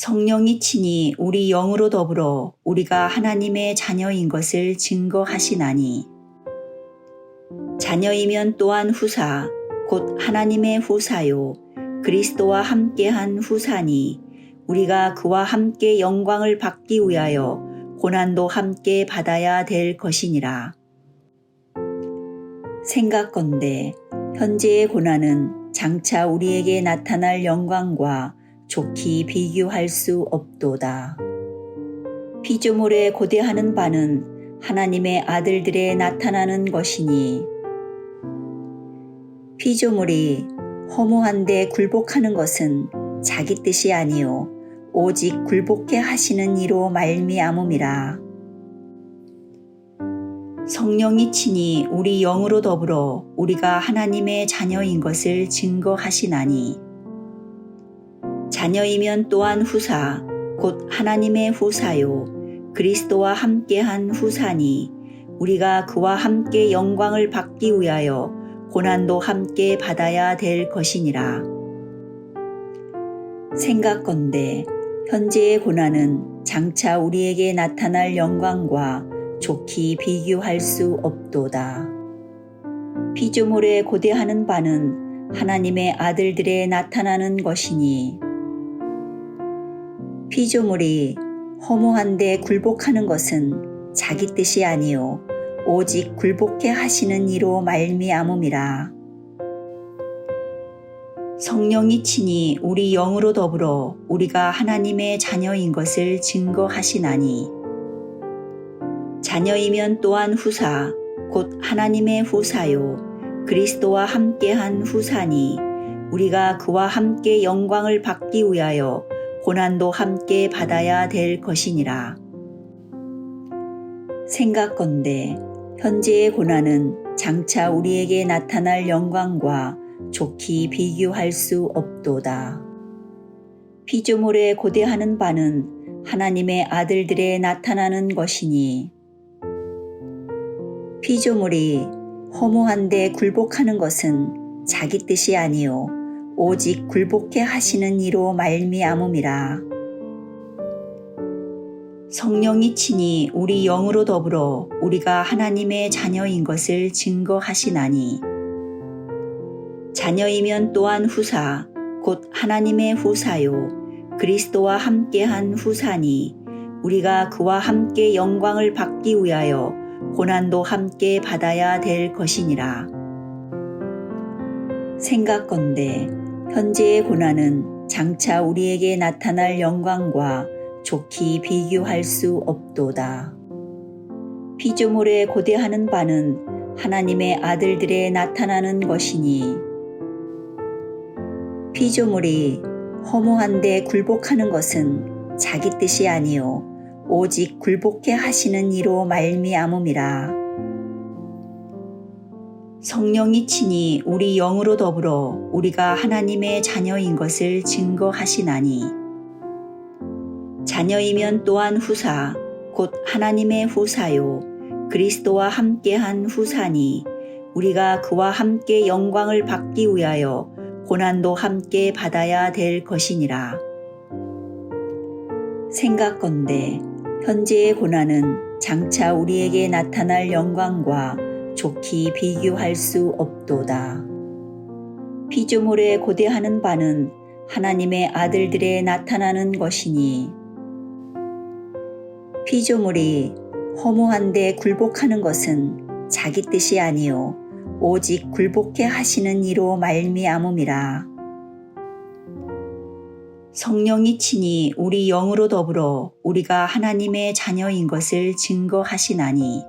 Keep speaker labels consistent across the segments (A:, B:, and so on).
A: 성령이 친히 우리 영으로 더불어 우리가 하나님의 자녀인 것을 증거하시나니 자녀이면 또한 후사 곧 하나님의 후사요 그리스도와 함께한 후사니 우리가 그와 함께 영광을 받기 위하여 고난도 함께 받아야 될 것이니라. 생각건대 현재의 고난은 장차 우리에게 나타날 영광과 좋게 비교할 수 없도다. 피조물에 고대하는 바는 하나님의 아들들에 나타나는 것이니 피조물이 허무한데 굴복하는 것은 자기 뜻이 아니요 오직 굴복해 하시는 이로 말미암음이라. 성령이 친히 우리 영으로 더불어 우리가 하나님의 자녀인 것을 증거하시나니 자녀이면 또한 후사 곧 하나님의 후사요 그리스도와 함께한 후사니 우리가 그와 함께 영광을 받기 위하여 고난도 함께 받아야 될 것이니라. 생각건대 현재의 고난은 장차 우리에게 나타날 영광과 좋게 비교할 수 없도다. 피조물에 고대하는 바는 하나님의 아들들에 나타나는 것이니 피조물이 허무한데 굴복하는 것은 자기 뜻이 아니요 오직 굴복해 하시는 이로 말미암음이라. 성령이 친히 우리 영으로 더불어 우리가 하나님의 자녀인 것을 증거하시나니 자녀이면 또한 후사 곧 하나님의 후사요 그리스도와 함께한 후사니 우리가 그와 함께 영광을 받기 위하여 고난도 함께 받아야 될 것이니라. 생각건대 현재의 고난은 장차 우리에게 나타날 영광과 좋게 비교할 수 없도다. 피조물에 고대하는 바는 하나님의 아들들에 나타나는 것이니 피조물이 허무한데 굴복하는 것은 자기 뜻이 아니요 오직 굴복해 하시는 이로 말미암음이라. 성령이 친히 우리 영으로 더불어 우리가 하나님의 자녀인 것을 증거하시나니 자녀이면 또한 후사 곧 하나님의 후사요 그리스도와 함께한 후사니 우리가 그와 함께 영광을 받기 위하여 고난도 함께 받아야 될 것이니라. 생각건대 현재의 고난은 장차 우리에게 나타날 영광과 좋게 비교할 수 없도다. 피조물에 고대하는 바는 하나님의 아들들에 나타나는 것이니 피조물이 허무한데 굴복하는 것은 자기 뜻이 아니요 오직 굴복해 하시는 이로 말미암음이라. 성령이 친히 우리 영으로 더불어 우리가 하나님의 자녀인 것을 증거하시나니 자녀이면 또한 후사 곧 하나님의 후사요 그리스도와 함께한 후사니 우리가 그와 함께 영광을 받기 위하여 고난도 함께 받아야 될 것이니라. 생각건대 현재의 고난은 장차 우리에게 나타날 영광과 좋게 비교할 수 없도다. 피조물에 고대하는 바는 하나님의 아들들에 나타나는 것이니 피조물이 허무한데 굴복하는 것은 자기 뜻이 아니요 오직 굴복해 하시는 이로 말미암음이라. 성령이 친히 우리 영으로 더불어 우리가 하나님의 자녀인 것을 증거하시나니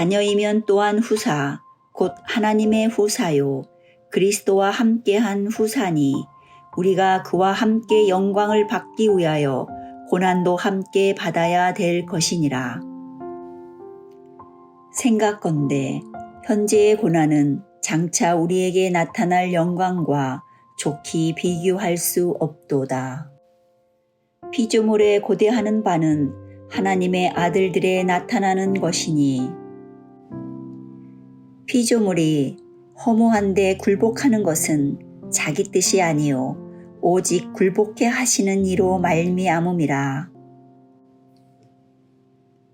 A: 자녀이면 또한 후사 곧 하나님의 후사요 그리스도와 함께한 후사니 우리가 그와 함께 영광을 받기 위하여 고난도 함께 받아야 될 것이니라. 생각건대 현재의 고난은 장차 우리에게 나타날 영광과 좋게 비교할 수 없도다. 피조물에 고대하는 바는 하나님의 아들들에 나타나는 것이니 피조물이 허무한데 굴복하는 것은 자기 뜻이 아니요 오직 굴복해 하시는 이로 말미암음이라.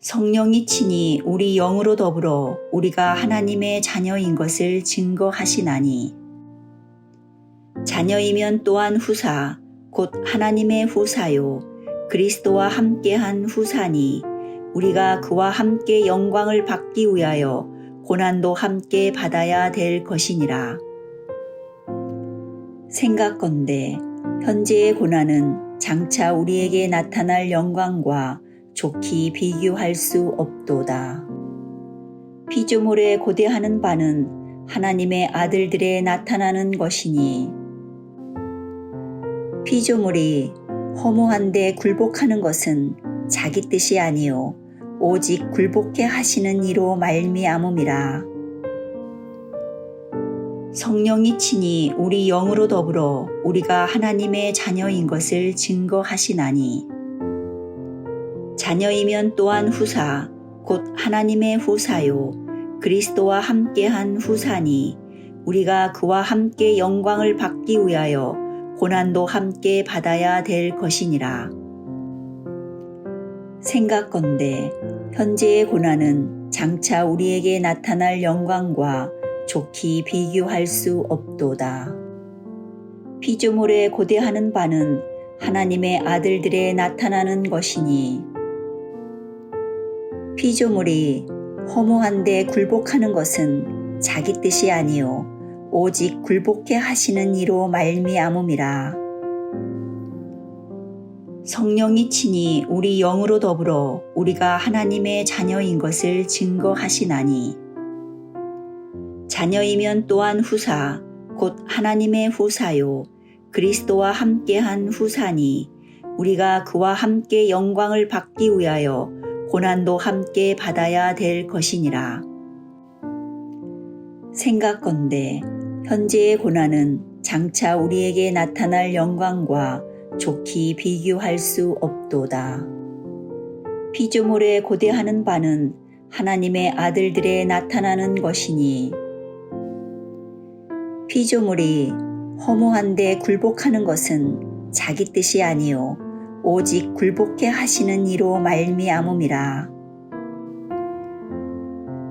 A: 성령이 친히 우리 영으로 더불어 우리가 하나님의 자녀인 것을 증거하시나니 자녀이면 또한 후사 곧 하나님의 후사요 그리스도와 함께한 후사니 우리가 그와 함께 영광을 받기 위하여 고난도 함께 받아야 될 것이니라. 생각건대 현재의 고난은 장차 우리에게 나타날 영광과 좋게 비교할 수 없도다. 피조물에 고대하는 바는 하나님의 아들들에 나타나는 것이니 피조물이 허무한데 굴복하는 것은 자기 뜻이 아니요 오직 굴복해 하시는 이로 말미암음이라. 성령이 친히 우리 영으로 더불어 우리가 하나님의 자녀인 것을 증거하시나니 자녀이면 또한 후사 곧 하나님의 후사요 그리스도와 함께한 후사니 우리가 그와 함께 영광을 받기 위하여 고난도 함께 받아야 될 것이니라. 생각건대 현재의 고난은 장차 우리에게 나타날 영광과 좋게 비교할 수 없도다. 피조물에 고대하는 바는 하나님의 아들들에 나타나는 것이니 피조물이 허무한데 굴복하는 것은 자기 뜻이 아니요 오직 굴복해 하시는 이로 말미암음이라. 성령이 친히 우리 영으로 더불어 우리가 하나님의 자녀인 것을 증거하시나니 자녀이면 또한 후사 곧 하나님의 후사요 그리스도와 함께한 후사니 우리가 그와 함께 영광을 받기 위하여 고난도 함께 받아야 될 것이니라. 생각건대 현재의 고난은 장차 우리에게 나타날 영광과 좋게 비교할 수 없도다. 피조물에 고대하는 바는 하나님의 아들들에 나타나는 것이니 피조물이 허무한데 굴복하는 것은 자기 뜻이 아니요 오직 굴복해 하시는 이로 말미암음이라.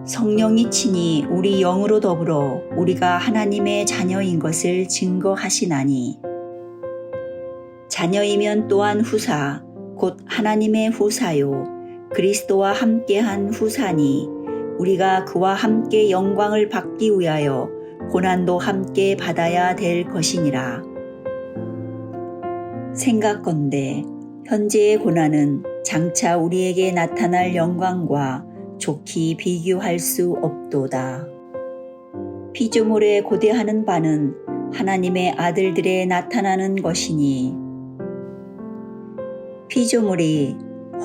A: 성령이 친히 우리 영으로 더불어 우리가 하나님의 자녀인 것을 증거하시나니 자녀이면 또한 후사 곧 하나님의 후사요 그리스도와 함께한 후사니 우리가 그와 함께 영광을 받기 위하여 고난도 함께 받아야 될 것이니라. 생각건대 현재의 고난은 장차 우리에게 나타날 영광과 좋게 비교할 수 없도다. 피조물에 고대하는 바는 하나님의 아들들에 나타나는 것이니 피조물이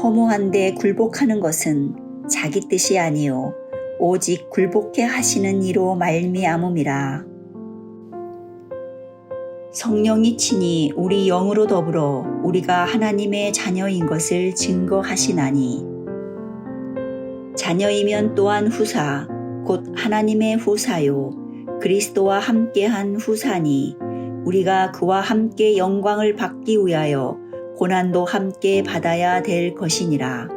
A: 허무한데 굴복하는 것은 자기 뜻이 아니요 오직 굴복해 하시는 이로 말미암음이라. 성령이 친히 우리 영으로 더불어 우리가 하나님의 자녀인 것을 증거하시나니 자녀이면 또한 후사 곧 하나님의 후사요 그리스도와 함께한 후사니 우리가 그와 함께 영광을 받기 위하여 고난도 함께 받아야 될 것이니라.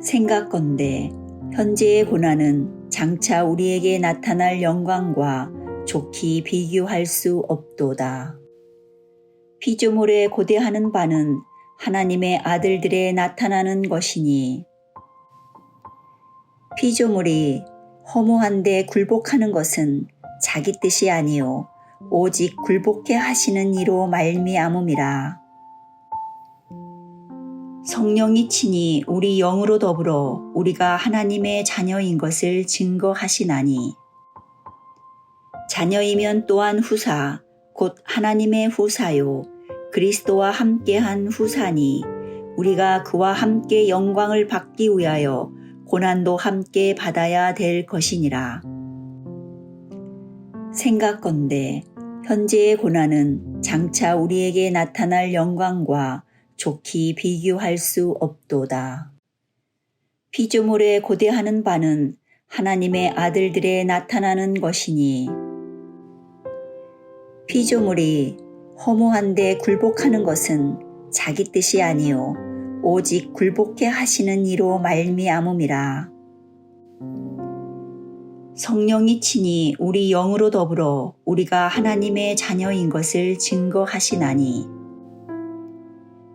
A: 생각건대 현재의 고난은 장차 우리에게 나타날 영광과 좋게 비교할 수 없도다. 피조물에 고대하는 바는 하나님의 아들들에 나타나는 것이니 피조물이 허무한데 굴복하는 것은 자기 뜻이 아니요 오직 굴복해 하시는 이로 말미암음이라. 성령이 친히 우리 영으로 더불어 우리가 하나님의 자녀인 것을 증거하시나니 자녀이면 또한 후사 곧 하나님의 후사요 그리스도와 함께한 후사니 우리가 그와 함께 영광을 받기 위하여 고난도 함께 받아야 될 것이니라. 생각건대 현재의 고난은 장차 우리에게 나타날 영광과 좋게 비교할 수 없도다. 피조물에 고대하는 바는 하나님의 아들들에 나타나는 것이니 피조물이 허무한데 굴복하는 것은 자기 뜻이 아니요 오직 굴복해 하시는 이로 말미암음이라. 성령이 친히 우리 영으로 더불어 우리가 하나님의 자녀인 것을 증거하시나니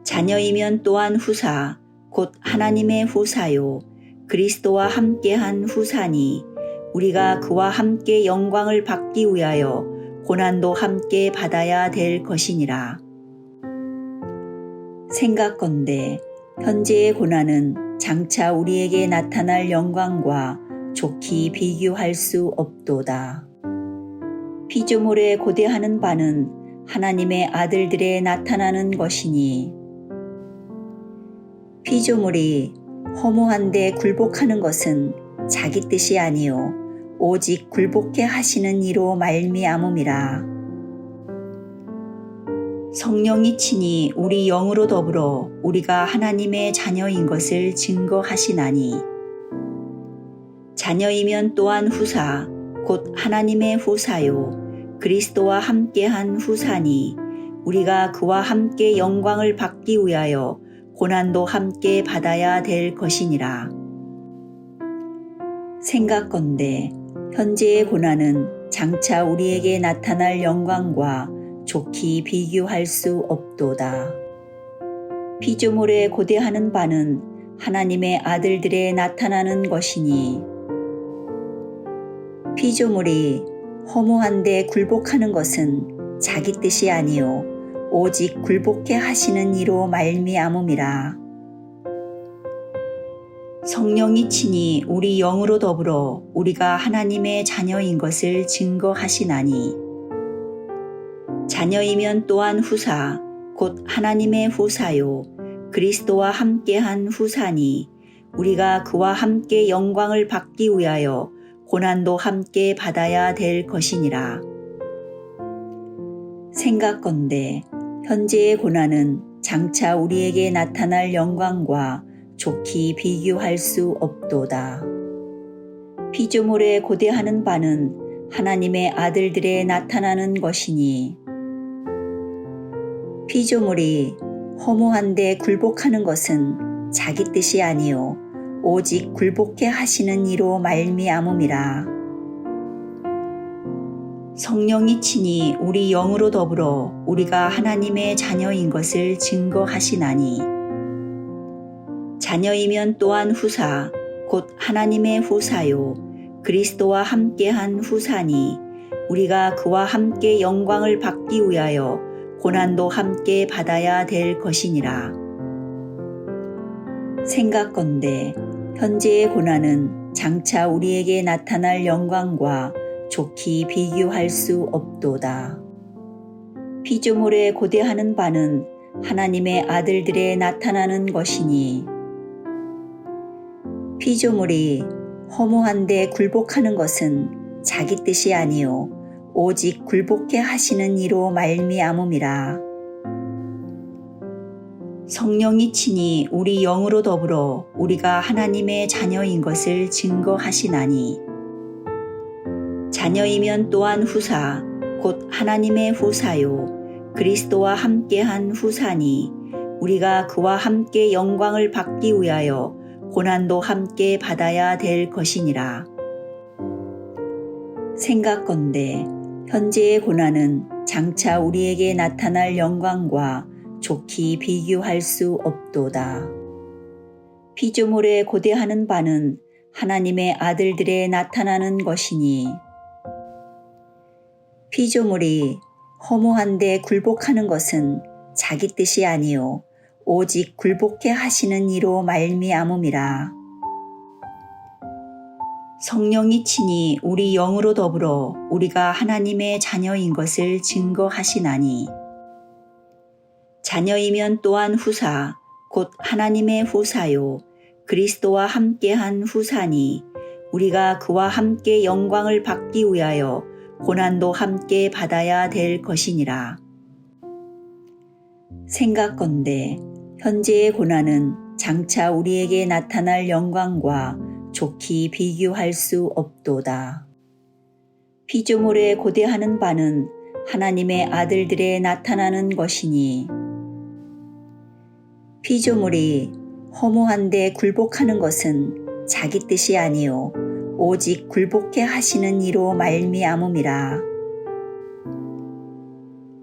A: 자녀이면 또한 후사 곧 하나님의 후사요 그리스도와 함께한 후사니 우리가 그와 함께 영광을 받기 위하여 고난도 함께 받아야 될 것이니라. 생각건대 현재의 고난은 장차 우리에게 나타날 영광과 좋게 비교할 수 없도다. 피조물에 고대하는 바는 하나님의 아들들에 나타나는 것이니 피조물이 허무한데 굴복하는 것은 자기 뜻이 아니요 오직 굴복해 하시는 이로 말미암음이라. 성령이 친히 우리 영으로 더불어 우리가 하나님의 자녀인 것을 증거하시나니 자녀이면 또한 후사 곧 하나님의 후사요 그리스도와 함께한 후사니 우리가 그와 함께 영광을 받기 위하여 고난도 함께 받아야 될 것이니라. 생각건대 현재의 고난은 장차 우리에게 나타날 영광과 좋게 비교할 수 없도다. 피조물에 고대하는 바는 하나님의 아들들에 나타나는 것이니 피조물이 허무한데 굴복하는 것은 자기 뜻이 아니요 오직 굴복해 하시는 이로 말미암음이라. 성령이 친히 우리 영으로 더불어 우리가 하나님의 자녀인 것을 증거하시나니 자녀이면 또한 후사 곧 하나님의 후사요 그리스도와 함께한 후사니 우리가 그와 함께 영광을 받기 위하여 고난도 함께 받아야 될 것이니라. 생각건대 현재의 고난은 장차 우리에게 나타날 영광과 좋게 비교할 수 없도다. 피조물에 고대하는 바는 하나님의 아들들에 나타나는 것이니 피조물이 허무한데 굴복하는 것은 자기 뜻이 아니요 오직 굴복해 하시는 이로 말미암음이라. 성령이 친히 우리 영으로 더불어 우리가 하나님의 자녀인 것을 증거하시나니 자녀이면 또한 후사 곧 하나님의 후사요 그리스도와 함께한 후사니 우리가 그와 함께 영광을 받기 위하여 고난도 함께 받아야 될 것이니라. 생각건대 현재의 고난은 장차 우리에게 나타날 영광과 좋게 비교할 수 없도다. 피조물에 고대하는 바는 하나님의 아들들에 나타나는 것이니 피조물이 허무한데 굴복하는 것은 자기 뜻이 아니요 오직 굴복해 하시는 이로 말미암음이라. 성령이 친히 우리 영으로 더불어 우리가 하나님의 자녀인 것을 증거하시나니 자녀이면 또한 후사 곧 하나님의 후사요 그리스도와 함께한 후사니 우리가 그와 함께 영광을 받기 위하여 고난도 함께 받아야 될 것이니라. 생각건대 현재의 고난은 장차 우리에게 나타날 영광과 좋게 비교할 수 없도다. 피조물에 고대하는 바는 하나님의 아들들에 나타나는 것이니 피조물이 허무한데 굴복하는 것은 자기 뜻이 아니요 오직 굴복해 하시는 이로 말미암음이라. 성령이 친히 우리 영으로 더불어 우리가 하나님의 자녀인 것을 증거하시나니 자녀이면 또한 후사 곧 하나님의 후사요 그리스도와 함께한 후사니 우리가 그와 함께 영광을 받기 위하여 고난도 함께 받아야 될 것이니라. 생각건대 현재의 고난은 장차 우리에게 나타날 영광과 좋게 비교할 수 없도다. 피조물에 고대하는 바는 하나님의 아들들에 나타나는 것이니 피조물이 허무한데 굴복하는 것은 자기 뜻이 아니요 오직 굴복해 하시는 이로 말미암음이라.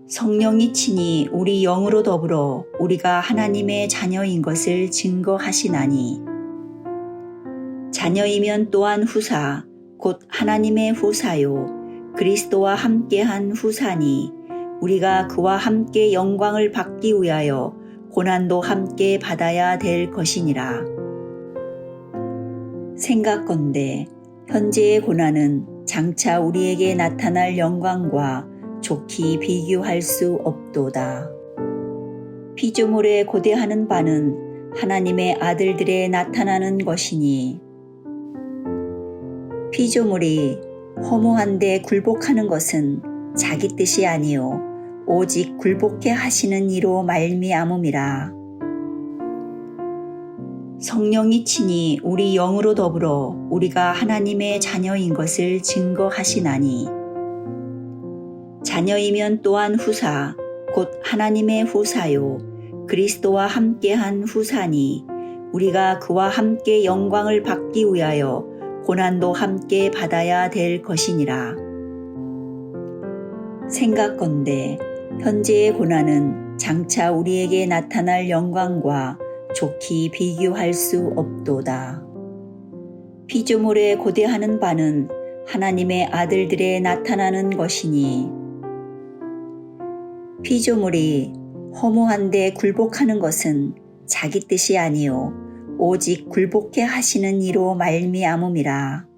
A: 성령이 친히 우리 영으로 더불어 우리가 하나님의 자녀인 것을 증거하시나니 자녀이면 또한 후사 곧 하나님의 후사요 그리스도와 함께한 후사니 우리가 그와 함께 영광을 받기 위하여 고난도 함께 받아야 될 것이니라. 생각건대 현재의 고난은 장차 우리에게 나타날 영광과 좋게 비교할 수 없도다. 피조물에 고대하는 바는 하나님의 아들들에 나타나는 것이니 피조물이 허무한데 굴복하는 것은 자기 뜻이 아니요 오직 굴복해 하시는 이로 말미암음이라. 성령이 친히 우리 영으로 더불어 우리가 하나님의 자녀인 것을 증거하시나니 자녀이면 또한 후사 곧 하나님의 후사요 그리스도와 함께한 후사니 우리가 그와 함께 영광을 받기 위하여 고난도 함께 받아야 될 것이니라. 생각건대 현재의 고난은 장차 우리에게 나타날 영광과 좋게 비교할 수 없도다. 피조물에 고대하는 바는 하나님의 아들들에 나타나는 것이니 피조물이 허무한데 굴복하는 것은 자기 뜻이 아니요 오직 굴복해 하시는 이로 말미암음이라.